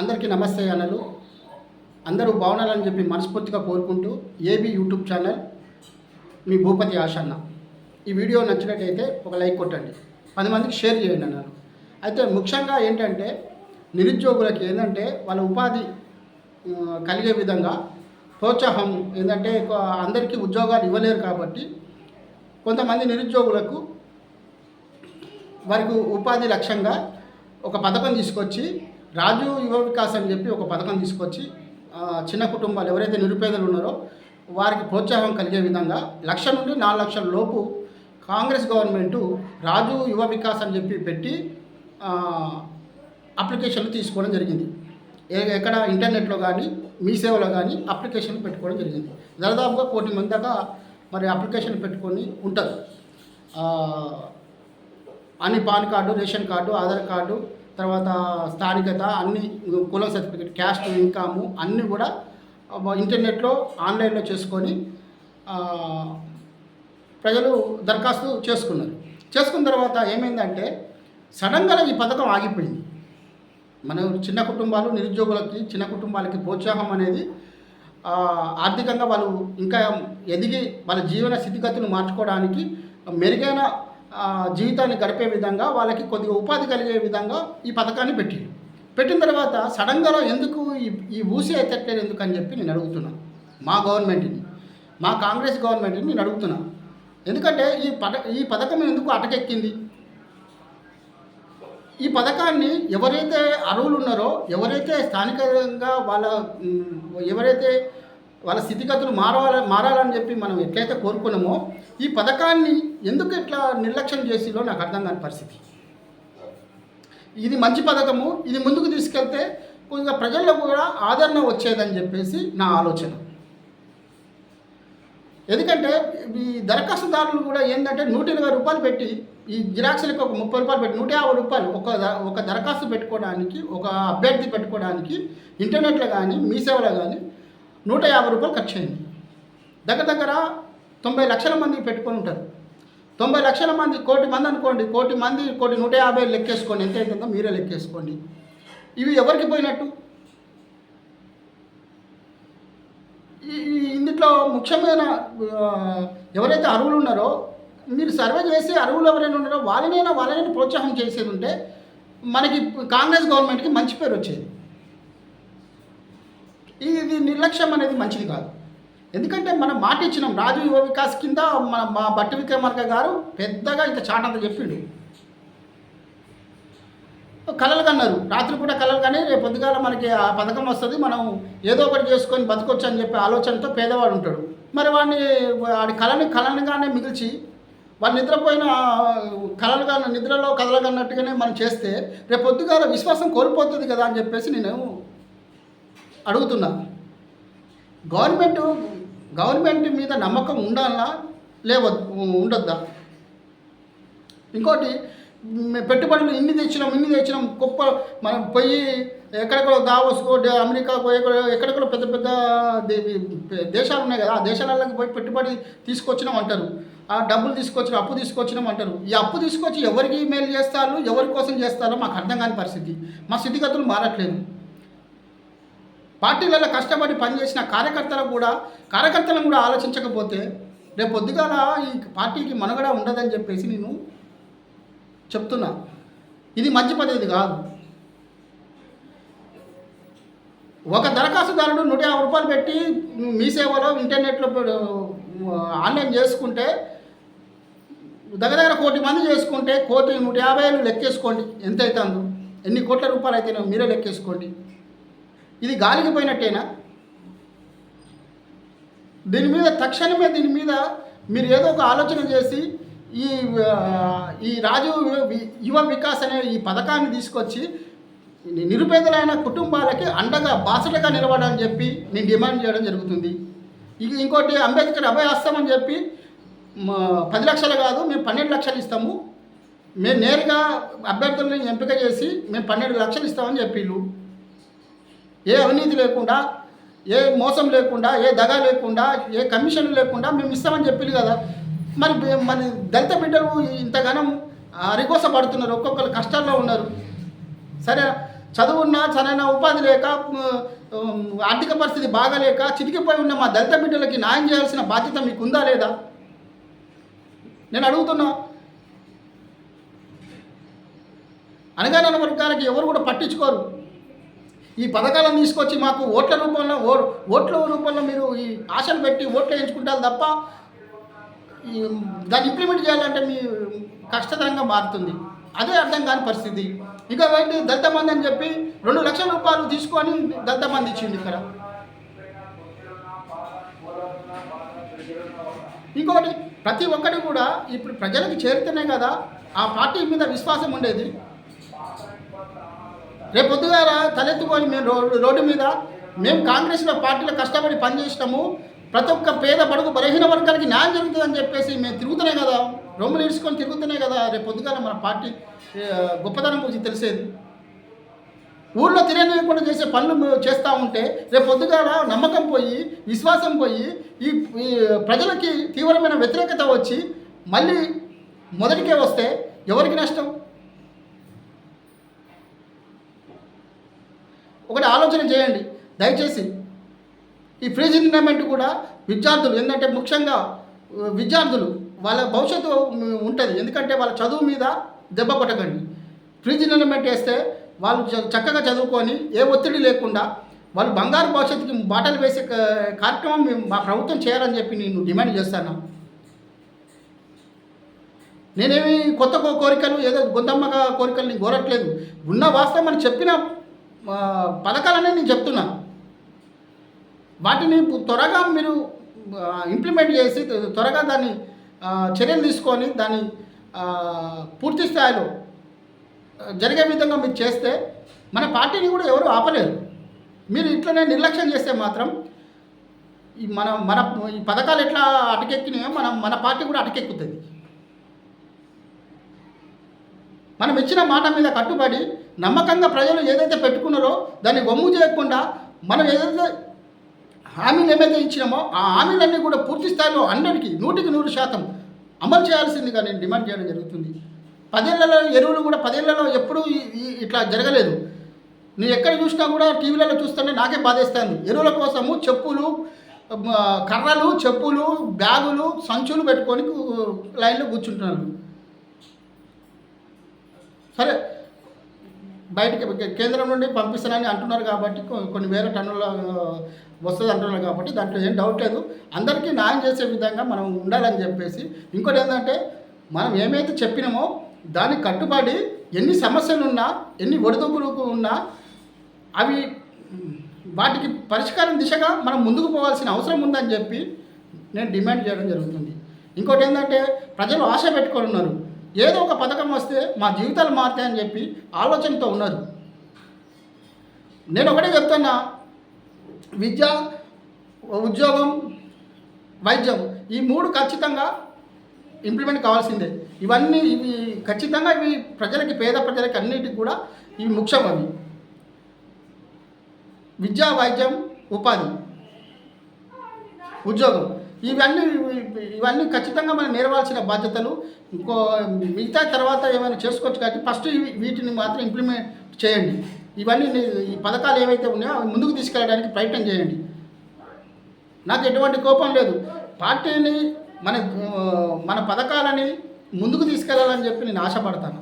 అందరికీ నమస్తే అన్నలు. అందరూ బాగున్నారని చెప్పి మనస్ఫూర్తిగా కోరుకుంటూ ఏబీ యూట్యూబ్ ఛానల్ మీ భూపతి ఆశన్న. ఈ వీడియో నచ్చినట్టయితే ఒక లైక్ కొట్టండి. పది మందికి షేర్ చేయండి అన్నారు. అయితే ముఖ్యంగా ఏంటంటే నిరుద్యోగులకి ఏంటంటే వాళ్ళ ఉపాధి కలిగే విధంగా ప్రోత్సాహం ఏంటంటే అందరికీ ఉద్యోగాలు ఇవ్వలేరు కాబట్టి కొంతమంది నిరుద్యోగులకు వారికి ఉపాధి లక్ష్యంగా ఒక పథకం తీసుకొచ్చి రాజు యువ వికాస్ అని చెప్పి ఒక పథకం తీసుకొచ్చి చిన్న కుటుంబాలు ఎవరైతే నిరుపేదలు ఉన్నారో వారికి ప్రోత్సాహం కలిగే విధంగా లక్ష నుండి నాలుగు లక్షల లోపు కాంగ్రెస్ గవర్నమెంటు రాజు యువ వికాస్ అని చెప్పి పెట్టి అప్లికేషన్లు తీసుకోవడం జరిగింది. ఎక్కడ ఇంటర్నెట్లో కానీ మీ సేవలో కానీ అప్లికేషన్లు పెట్టుకోవడం జరిగింది. దాదాపుగా కోటి మంది దాకా మరి అప్లికేషన్ పెట్టుకొని ఉంటారు అన్ని PAN card ration card Aadhaar card తర్వాత స్థానికత అన్ని కులం సర్టిఫికేట్ క్యాస్ట్ ఇన్కము అన్నీ కూడా ఇంటర్నెట్లో ఆన్లైన్లో చేసుకొని ప్రజలు దరఖాస్తు చేసుకున్నారు. చేసుకున్న తర్వాత ఏమైందంటే సడన్గా ఈ పథకం ఆగిపోయింది. మన చిన్న కుటుంబాలు నిరుద్యోగులకి చిన్న కుటుంబాలకి ప్రోత్సాహం అనేది ఆర్థికంగా వాళ్ళు ఇంకా ఎదిగి వాళ్ళ జీవన స్థితిగతులు మార్చుకోవడానికి మెరుగైన జీవితాన్ని గడిపే విధంగా వాళ్ళకి కొద్దిగా ఉపాధి కలిగే విధంగా ఈ పథకాన్ని పెట్టిండు పెట్టిన తర్వాత సడన్గా ఎందుకు ఈ ఈ ఊసి ఎత్తట్లేదు ఎందుకు అని చెప్పి నేను అడుగుతున్నాను మా గవర్నమెంట్ని మా కాంగ్రెస్ గవర్నమెంట్ని నేను అడుగుతున్నాను ఎందుకంటే ఈ పథ ఈ పథకం ఎందుకు అటకెక్కింది? ఈ పథకాన్ని ఎవరైతే అర్హులు ఉన్నారో ఎవరైతే స్థానికంగా వాళ్ళ ఎవరైతే వాళ్ళ స్థితిగతులు మారాల మారాలని చెప్పి మనం ఎట్లయితే కోరుకున్నామో ఈ పథకాన్ని ఎందుకు ఇట్లా నిర్లక్ష్యం చేసిలో నాకు అర్థం కాని పరిస్థితి. ఇది మంచి పథకము ఇది ముందుకు తీసుకెళ్తే కొద్దిగా ప్రజల్లో కూడా ఆదరణ వచ్చేదని చెప్పేసి నా ఆలోచన. ఎందుకంటే ఈ దరఖాస్తుదారులు కూడా ఏంటంటే నూట ఇరవై రూపాయలు పెట్టి ఈ జిరాక్స్లకు ఒక ముప్పై రూపాయలు పెట్టి నూట యాభై రూపాయలు ఒక ఒక దరఖాస్తు పెట్టుకోవడానికి ఒక అభ్యర్థి పెట్టుకోవడానికి ఇంటర్నెట్లో కానీ మీ సేవలో కానీ నూట యాభై రూపాయలు ఖర్చు అయింది దగ్గర దగ్గర తొంభై లక్షల మంది పెట్టుకొని ఉంటారు. తొంభై లక్షల మంది కోటి మంది అనుకోండి కోటి మంది కోటి నూట యాభై లెక్కేసుకోండి. ఎంత అవుతుందో మీరే లెక్కేసుకోండి. ఇవి ఎవరికి పోయినట్టు? ఇందులో ముఖ్యమైన ఎవరైతే అరువులు ఉన్నారో మీరు సర్వే చేసి అరువులు ఎవరైనా ఉన్నారో వాళ్ళనైనా వాళ్ళనైనా ప్రోత్సాహం చేసేది ఉంటే మనకి కాంగ్రెస్ గవర్నమెంట్కి మంచి పేరు వచ్చేది. ఇది నిర్లక్ష్యం అనేది మంచిది కాదు. ఎందుకంటే మనం మాట ఇచ్చినాం రాజు యువ వికాస్ కింద మన మా బట్టి విక్రమార్క గారు పెద్దగా ఇంత చాటంత చెప్పిండు. కలలు కన్నారు. రాత్రిపూట కలలు కానీ రేపు పొద్దుగాల మనకి ఆ పథకం వస్తుంది మనం ఏదో ఒకటి చేసుకొని బతకొచ్చు అని చెప్పి ఆలోచనతో పేదవాడు ఉంటాడు. మరి వాడిని వాడి కళని కళనిగానే మిగిల్చి వాడు నిద్రపోయిన కళలుగా నిద్రలో కదలగన్నట్టుగానే మనం చేస్తే రేపు పొద్దుగాల విశ్వాసం కోల్పోతుంది కదా అని చెప్పేసి నేను అడుగుతున్నా. గవర్నమెంట్ గవర్నమెంట్ మీద నమ్మకం ఉండాలా లేవ ఉండొద్దా? ఇంకోటి పెట్టుబడులు ఇన్ని తెచ్చినాం ఇన్ని తెచ్చినాం గొప్ప మనం పోయి ఎక్కడెక్కడో దావోస్కో అమెరికాకో ఎక్కడో ఎక్కడెక్కడో పెద్ద పెద్ద దేశాలు ఉన్నాయి కదా ఆ దేశాలకు పోయి పెట్టుబడి తీసుకొచ్చినాం అంటారు. ఆ డబ్బులు తీసుకొచ్చిన అప్పు తీసుకొచ్చినాం అంటారు. ఈ అప్పు తీసుకొచ్చి ఎవరికి మేలు చేస్తారు ఎవరి కోసం చేస్తారో మాకు అర్థం కాని పరిస్థితి. మా స్థితిగతులు మారట్లేదు. పార్టీలలో కష్టపడి పనిచేసిన కార్యకర్తలకు కూడా కార్యకర్తలను కూడా ఆలోచించకపోతే రేపు పొద్దుగాల ఈ పార్టీకి మనుగడ ఉండదని చెప్పేసి నేను చెప్తున్నా. ఇది మంచి పద్ధతి కాదు. ఒక దరఖాస్తుదారుడు నూట యాభై రూపాయలు పెట్టి మీ సేవలో ఇంటర్నెట్లో ఆన్లైన్ చేసుకుంటే దగ్గర దగ్గర కోటి మంది చేసుకుంటే కోటి నూట యాభై వేలు లెక్కేసుకోండి. ఎంత అవుతుందో ఎన్ని కోట్ల రూపాయలు అయితే మీరే లెక్కేసుకోండి. ఇది గాలికి పోయినట్టేనా? దీని మీద తక్షణమే దీని మీద మీరు ఏదో ఒక ఆలోచన చేసి ఈ ఈ రాజు యువ వికాస్ అనే ఈ పథకాన్ని తీసుకొచ్చి నిరుపేదలైన కుటుంబాలకి అండగా బాసటగా నిలబడాలని చెప్పి నేను డిమాండ్ చేయడం జరుగుతుంది. ఇక ఇంకోటి అంబేద్కర్ అభయాస్తామని చెప్పి పది లక్షలు కాదు మేము పన్నెండు లక్షలు ఇస్తాము. మేము నేరుగా అభ్యర్థులను ఎంపిక చేసి మేము పన్నెండు లక్షలు ఇస్తామని చెప్పిళ్ళు. ఏ అవినీతి లేకుండా ఏ మోసం లేకుండా ఏ దగా లేకుండా ఏ కమిషన్ లేకుండా మేము ఇస్తామని చెప్పింది కదా. మరి మరి దళిత బిడ్డలు ఇంతగానం అరిగోస పడుతున్నారు ఒక్కొక్కరు కష్టాల్లో ఉన్నారు. సరే చదువున్నా సరైన ఉపాధి లేక ఆర్థిక పరిస్థితి బాగాలేక చితికిపోయి ఉన్న మా దళిత బిడ్డలకి న్యాయం చేయాల్సిన బాధ్యత మీకు ఉందా లేదా? నేను అడుగుతున్నా. అనగానన్న వర్గాలకి ఎవరు కూడా పట్టించుకోరు. ఈ పథకాలను తీసుకొచ్చి మాకు ఓట్ల రూపంలో ఓ ఓట్ల రూపంలో మీరు ఈ ఆశలు పెట్టి ఓట్లు వేయించుకుంటారు తప్ప దాన్ని ఇంప్లిమెంట్ చేయాలంటే మీ కష్టతరంగా మారుతుంది. అదే అర్థం కాని పరిస్థితి. ఇక ఏంటి దళిత మంది అని చెప్పి రెండు లక్షల రూపాయలు తీసుకొని దళిత మంది ఇచ్చింది ఇక్కడ. ఇంకొకటి ప్రతి ఒక్కటి కూడా ఇప్పుడు ప్రజలకు చేరితేనే కదా ఆ పార్టీ మీద విశ్వాసం ఉండేది. రేపు పొద్దుగాల తలెత్తుకొని మేము రోడ్డు రోడ్డు మీద మేము కాంగ్రెస్లో పార్టీలో కష్టపడి పనిచేసినాము. ప్రతి ఒక్క పేద బడుగు బలహీన వర్గాలకి న్యాయం జరుగుతుందని చెప్పేసి మేము తిరుగుతున్నాయి కదా. రొమ్ములు ఇడుచుకొని తిరుగుతున్నాయి కదా. రేపు పొద్దుగాల మన పార్టీ గొప్పతనం గురించి తెలిసేది. ఊళ్ళో తిరగనివ్వకుండా చేసే పనులు చేస్తూ ఉంటే రేపు పొద్దుగాల నమ్మకం పోయి విశ్వాసం పోయి ఈ ప్రజలకి తీవ్రమైన వ్యతిరేకత వచ్చి మళ్ళీ మొదటికే వస్తే ఎవరికి నష్టం? ఒకటి ఆలోచన చేయండి. దయచేసి ఈ ఫ్రీ జిన్నమెంట్ కూడా విద్యార్థులు ఏంటంటే ముఖ్యంగా విద్యార్థులు వాళ్ళ భవిష్యత్తు ఉంటుంది. ఎందుకంటే వాళ్ళ చదువు మీద దెబ్బ కొట్టకండి. ఫ్రీ జిన్నమెంట్ వేస్తే వాళ్ళు చక్కగా చదువుకొని ఏ ఒత్తిడి లేకుండా వాళ్ళు బంగారు భవిష్యత్తుకి బాటలు వేసే కార్యక్రమం మేము మా ప్రభుత్వం చేయాలని చెప్పి నేను డిమాండ్ చేస్తాను. నేనేమి కొత్త కోరికలు ఏదో గొంతమ్మగా కోరికలు నేను కోరట్లేదు. ఉన్న వాస్తవం అని చెప్పిన పథకాలనే నేను చెప్తున్నా. వాటిని త్వరగా మీరు ఇంప్లిమెంట్ చేసి త్వరగా దాన్ని చర్యలు తీసుకొని దాన్ని పూర్తి స్థాయిలో జరిగే విధంగా మీరు చేస్తే మన పార్టీని కూడా ఎవరు ఆపలేరు. మీరు ఇట్లనే నిర్లక్ష్యం చేస్తే మాత్రం మన మన ఈ పథకాలు ఎట్లా అటకెక్కినాయో మనం మన పార్టీ కూడా అటకెక్కుతుంది. మనం ఇచ్చిన మాట మీద కట్టుబడి నమ్మకంగా ప్రజలు ఏదైతే పెట్టుకున్నారో దాన్ని వమ్ము చేయకుండా మనం ఏదైతే హామీలు ఏమైతే ఇచ్చినామో ఆ హామీలన్నీ కూడా పూర్తి స్థాయిలో అందరికీ నూటికి నూరు శాతం అమలు చేయాల్సిందిగా నేను డిమాండ్ చేయడం జరుగుతుంది. పదేళ్ళలో ఎరువులు కూడా పదేళ్ళలో ఎప్పుడూ ఇట్లా జరగలేదు. నేను ఎక్కడ చూసినా కూడా టీవీలలో చూస్తుంటే నాకే బాధేస్తాను ఎరువుల కోసము చెప్పులు కర్రలు చెప్పులు బ్యాగులు సంచులు పెట్టుకొని లైన్లో కూర్చుంటున్నారు. సరే బయటకి కేంద్రం నుండి పంపిస్తానని అంటున్నారు కాబట్టి కొన్ని వేల టన్నుల వస్తుంది అంటున్నారు కాబట్టి దాంట్లో ఏం డౌట్ లేదు. అందరికీ న్యాయం చేసే విధంగా మనం ఉండాలని చెప్పేసి ఇంకోటి ఏంటంటే మనం ఏమైతే చెప్పినామో దానికి కట్టుబడి ఎన్ని సమస్యలు ఉన్నా ఎన్ని ఒడిదుడుకులు ఉన్నా అవి వాటికి పరిష్కారం దిశగా మనం ముందుకు పోవాల్సిన అవసరం ఉందని చెప్పి నేను డిమాండ్ చేయడం జరుగుతుంది. ఇంకోటి ఏంటంటే ప్రజలు ఆశ పెట్టుకొని ఉన్నారు. ఏదో ఒక పథకం వస్తే మా జీవితాలు మారుతాయని చెప్పి ఆలోచనతో ఉన్నారు నేను ఒకటే చెప్తున్నా విద్య ఉద్యోగం వైద్యం ఈ మూడు ఖచ్చితంగా ఇంప్లిమెంట్ కావాల్సిందే. ఇవన్నీ ఇవి ఖచ్చితంగా ఇవి ప్రజలకి పేద ప్రజలకి అన్నిటికి కూడా ఇవి ముఖ్యం అవి. విద్యా వైద్యం ఉపాధి ఉద్యోగం. ఇవన్నీ ఇవన్నీ ఖచ్చితంగా మనం నేరవాల్సిన బాధ్యతలు. ఇంకో మిగతా తర్వాత ఏమైనా చేసుకోవచ్చు కాబట్టి ఫస్ట్ వీటిని మాత్రం ఇంప్లిమెంట్ చేయండి. ఇవన్నీ ఈ పథకాలు ఏవైతే ఉన్నాయో అవి ముందుకు తీసుకెళ్ళడానికి ప్రయత్నం చేయండి. నాకు ఎటువంటి కోపం లేదు. పార్టీని మన మన పథకాలని ముందుకు తీసుకెళ్ళాలని చెప్పి నేను ఆశపడతాను.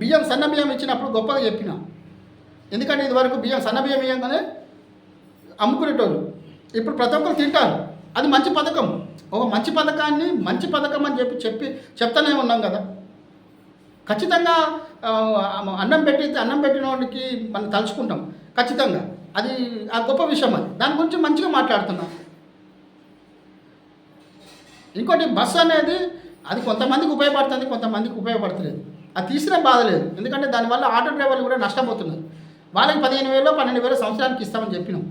బియ్యం సన్న బియ్యం ఇచ్చినప్పుడు గొప్పగా చెప్పిన. ఎందుకంటే ఇదివరకు బియ్యం సన్న బియ్యం ఇవ్వగానే అమ్ముకునేటోళ్ళు. ఇప్పుడు ప్రతి ఒక్కరు తింటారు. అది మంచి పథకం. ఒక మంచి పథకాన్ని మంచి పథకం అని చెప్పి చెప్పి చెప్తానే ఉన్నాం కదా. ఖచ్చితంగా అన్నం పెట్టి అన్నం పెట్టిన వాడికి మనం తలుచుకుంటాం. ఖచ్చితంగా. అది ఆ గొప్ప విషయం అది. దాని గురించి మంచిగా మాట్లాడుతున్నాం. ఇంకోటి బస్సు అనేది అది కొంతమందికి ఉపయోగపడుతుంది కొంతమందికి ఉపయోగపడతలేదు. అది తీసిన బాధ లేదు. ఎందుకంటే దానివల్ల ఆటో డ్రైవర్లు కూడా నష్టపోతున్నారు. వాళ్ళకి పదిహేను వేలు పన్నెండు వేలు సంవత్సరానికి ఇస్తామని చెప్పినాం.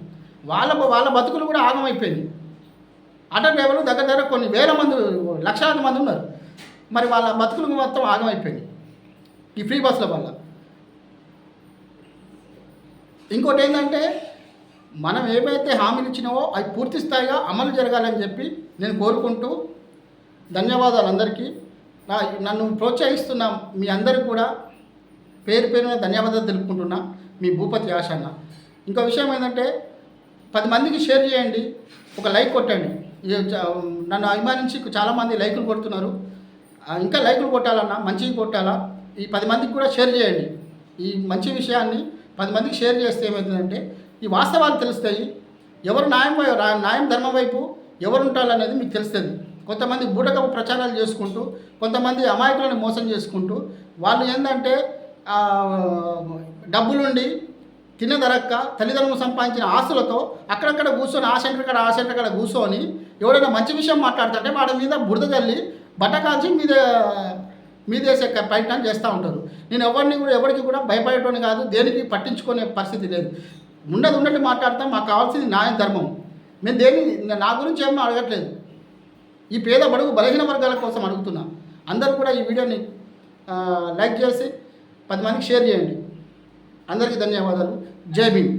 వాళ్ళ వాళ్ళ బతుకులు కూడా ఆగమైపోయింది ఆటో డ్రైవర్లు దగ్గర దగ్గర కొన్ని వేల మంది లక్షలాది మంది ఉన్నారు. మరి వాళ్ళ బతుకులు మొత్తం ఆగమైపోయింది ఈ ఫ్రీ బస్సుల వల్ల. ఇంకోటి ఏంటంటే మనం ఏవైతే హామీలు ఇచ్చినావో అవి పూర్తి స్థాయిగా అమలు జరగాలని చెప్పి నేను కోరుకుంటూ ధన్యవాదాలు అందరికీ. నా నన్ను ప్రోత్సహిస్తున్న మీ అందరికీ కూడా పేరు పేరున ధన్యవాదాలు తెలుపుకుంటున్నా. మీ భూపతి ఆశన్న. ఇంకో విషయం ఏంటంటే పది మందికి షేర్ చేయండి ఒక లైక్ కొట్టండి. నన్ను అభిమానించి చాలామంది లైకులు కొడుతున్నారు. ఇంకా లైకులు కొట్టాలన్నా మంచిగా కొట్టాలా ఈ పది మందికి కూడా షేర్ చేయండి. ఈ మంచి విషయాన్ని పది మందికి షేర్ చేస్తే ఏమవుతుందంటే ఈ వాస్తవాలు తెలుస్తాయి. ఎవరు న్యాయం న్యాయం ధర్మం వైపు ఎవరు ఉంటారనేది మీకు తెలుస్తుంది. కొంతమంది బూటకపు ప్రచారాలు చేసుకుంటూ కొంతమంది అమాయకులను మోసం చేసుకుంటూ వాళ్ళు ఏంటంటే డబ్బులుండి తిన్న తినదరక్క తల్లిదండ్రులు సంపాదించిన ఆస్తులతో అక్కడక్కడ కూర్చొని ఆ సెంటర్ కాడ ఆ సెంటర్ కాడ కూర్చొని ఎవరైనా మంచి విషయం మాట్లాడుతుంటే వాడి మీద బురద చల్లి బట్ట కాల్చి మీద మీదేసే ప్రయత్నం చేస్తూ ఉంటారు. నేను ఎవరిని కూడా ఎవరికి కూడా భయపడేటోని కాదు దేనికి పట్టించుకునే పరిస్థితి లేదు. ఉండదు ఉన్నట్టు మాట్లాడతాం మాకు కావాల్సింది న్యాయం ధర్మం. మేము దేని నా గురించి ఏమీ అడగట్లేదు. ఈ పేద బడుగు బలహీన వర్గాల కోసం అడుగుతున్నా. అందరూ కూడా ఈ వీడియోని లైక్ చేసి పది మందికి షేర్ చేయండి. అందరికీ ధన్యవాదాలు. జై భీమ్